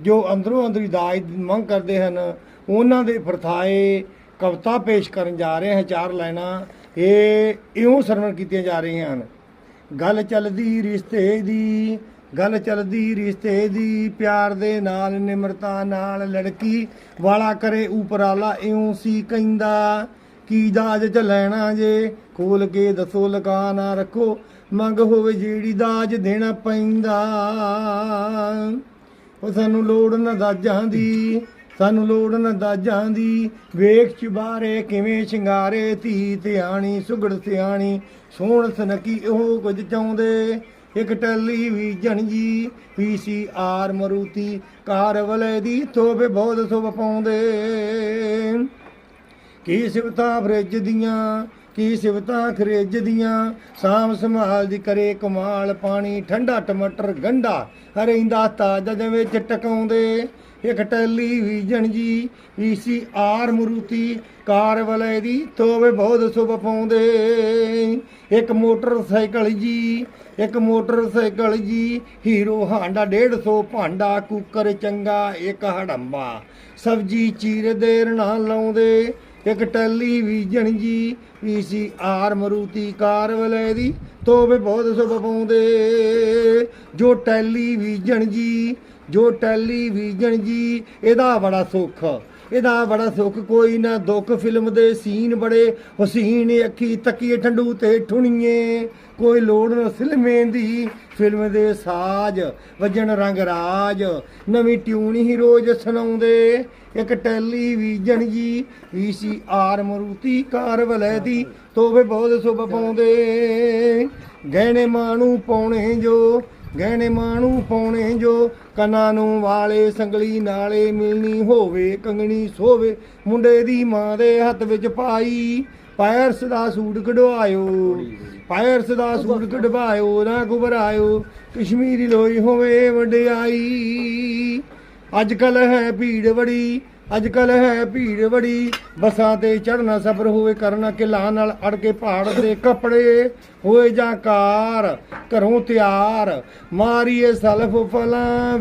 ਜੋ ਅੰਦਰੋਂ ਅੰਦਰੀ ਦਾਜ ਦੀ ਮੰਗ ਕਰਦੇ ਹਨ, ਉਹਨਾਂ ਦੇ ਫਰਥਾਏ ਕਵਿਤਾ ਪੇਸ਼ ਕਰਨ ਜਾ ਰਹੇ ਹਾਂ ਚਾਰ ਲਾਈਨਾਂ। ਇਹ ਇਉਂ ਸਰਵਣ ਕੀਤੀਆਂ ਜਾ ਰਹੀਆਂ ਹਨ। ਗੱਲ ਚੱਲਦੀ ਰਿਸ਼ਤੇ ਦੀ, ਗੱਲ ਚੱਲਦੀ ਰਿਸ਼ਤੇ ਦੀ, ਪਿਆਰ ਦੇ ਨਾਲ ਨਿਮਰਤਾ ਨਾਲ ਲੜਕੀ ਵਾਲਾ ਕਰੇ ਉਪਰਾਲਾ, ਇਉਂ ਸੀ ਕਹਿੰਦਾ, ਕੀ ਦਾਜ ਚ ਲੈਣਾ ਜੇ? ਖੋਲ ਕੇ ਦੱਸੋ ਲਗਾ ਨਾ ਰੱਖੋ। ਮੰਗ ਹੋਵੇ ਜਿਹੜੀ ਦਾਜ ਦੇਣਾ ਪੈਂਦਾ। ਉਹ ਸਾਨੂੰ ਲੋੜ ਨਾ ਦਾਜਾਂ ਦੀ, ਸਾਨੂੰ ਲੋੜ ਨਾ ਦਾਜਾਂ ਦੀ। ਵੇਖ ਚੁਬਾਰੇ ਕਿਵੇਂ ਸ਼ਿੰਗਾਰੇ ਧੀ ਧਿਆਣੀ, ਸੁਗੜ ਸਿਆਣੀ, ਸੋਹਣ ਸਨਕੀ ਉਹ ਕੁਝ ਚਾਹੁੰਦੇ। ਇੱਕ ਟੈਲੀਵਿਜ਼ਨ ਜੀ ਪੀਸੀ ਆਰ ਮਰੂਤੀ ਕਾਰ ਵਲੇ ਦੀ ਤੋਬੇ ਬਹੁਤ ਸੁਭ ਪਾਉਂਦੇ। ਕੀ ਸਿਵਤਾਂ ਫਰਿੱਜ ਦੀਆਂ ਕੀ ਸਿਵਤਾਂ ਖਰਿੱਜ ਦੀਆਂ? ਸਾਮ ਸੰਭਾਲ ਦੀ ਕਰੇ ਕਮਾਲ, ਪਾਣੀ, ਠੰਡਾ ਟਮਾਟਰ ਗੰਡਾ ਹਰਿੰਦਾ ਤਾਜਾ ਦੇ ਵਿੱਚ ਟਕਾਉਂਦੇ। ਇੱਕ ਟੈਲੀਵਿਜ਼ਨ ਜੀ, ਈਸੀ ਆਰ ਮਰੂਤੀ ਕਾਰ ਵਾਲੇ ਦੀ ਤੋਵੇ ਬਹੁਤ ਸੁਭ ਪਾਉਂਦੇ। ਇੱਕ ਮੋਟਰਸਾਈਕਲ ਜੀ, ਇੱਕ ਮੋਟਰਸਾਈਕਲ ਜੀ, ਹੀਰੋ ਹਾਂਡਾ 150 ਭਾਂਡਾ, ਕੁੱਕਰ ਚੰਗਾ, ਇੱਕ ਹੜੰਬਾ। ਸਬਜੀ ਚੀਰ ਦੇਰ ਨਾ ਲਾਉਂਦੇ। ਇੱਕ ਟੈਲੀਵਿਜ਼ਨ ਜੀ ਸੀ ਆਰ ਮਰੂਤੀ ਕਾਰ ਵਾਲੇ ਦੀ ਤੋਵੇ ਬਹੁਤ ਸੁਭ ਪਾਉਂਦੇ। ਜੋ ਟੈਲੀਵਿਜ਼ਨ ਜੀ, ਜੋ ਟੈਲੀਵਿਜ਼ਨ ਜੀ, ਇਹਦਾ ਬੜਾ ਸੁੱਖ। ਇਹਦਾ ਬੜਾ ਸੁੱਖ, ਕੋਈ ਨਾ ਦੁੱਖ। ਫਿਲਮ ਦੇ ਸੀਨ ਬੜੇ ਹਸੀਨ, ਅੱਖੀ ਤੱਕੀਏ, ਠੰਡੂ ਤੇ ਠੁਣੀਏ। ਕੋਈ ਲੋੜ ਨਾ ਫਿਲਮੇ ਦੀ, ਫਿਲਮ ਦੇ ਸਾਜ਼ ਵੱਜਣ ਰੰਗ ਰਾਜ। ਨਵੀਂ ਟਿਊਨ ਹੀ ਰੋਜ਼ ਸੁਣਾਉਂਦੇ, ਇੱਕ ਟੈਲੀਵਿਜ਼ਨ ਜੀ V C R Maruti car ਵਲੈਦੀ ਤੋਵੇ ਬਹੁਤ ਸੁਭ ਪਾਉਂਦੇ। ਗਹਿਣੇ ਮਾਣੂ ਪਾਉਣੇ ਜੋ, ਗਹਿਣੇ ਮਾਣੂ ਪਾਉਣੇ ਜੋ। ਕੰਨਾਂ ਨੂੰ ਵਾਲੇ ਸੰਗਲੀ ਨਾਲੇ ਮਿਲਣੀ ਹੋਵੇ, ਕੰਗਣੀ ਸੋਵੇ। ਮੁੰਡੇ ਦੀ ਮਾਂ ਦੇ ਹੱਥ ਵਿੱਚ ਪਾਈ, ਪਾਇਰਸ ਦਾ ਸੂਟ ਕਢਵਾਇਓ। ਪਾਇਰਸ ਦਾ ਸੂਟ ਕਢਵਾਇਓ, ਨਾ ਘਬਰਾਇਓ। ਕਸ਼ਮੀਰੀ ਲੋਈ ਹੋਵੇ ਵਡਿਆਈ। ਅੱਜ ਕੱਲ ਹੈ ਭੀੜ ਬੜੀ ਅੱਜ ਕੱਲ ਹੈ ਭੀੜ ਬੜੀ ਬੱਸਾਂ ਤੇ ਚੜਨਾ ਸਫਰ ਹੋਵੇ ਕਰਨਾ ਕਿਲਾ ਨਾਲ ਅੜ ਕੇ ਪਹਾੜ ਦੇ ਕੱਪੜੇ ਹੋਏ ਜਾਂ ਕਾਰ, ਘਰੋਂ ਤਿਆਰ। ਮਾਰੀਏ ਸਲਫ ਫਲਾਂ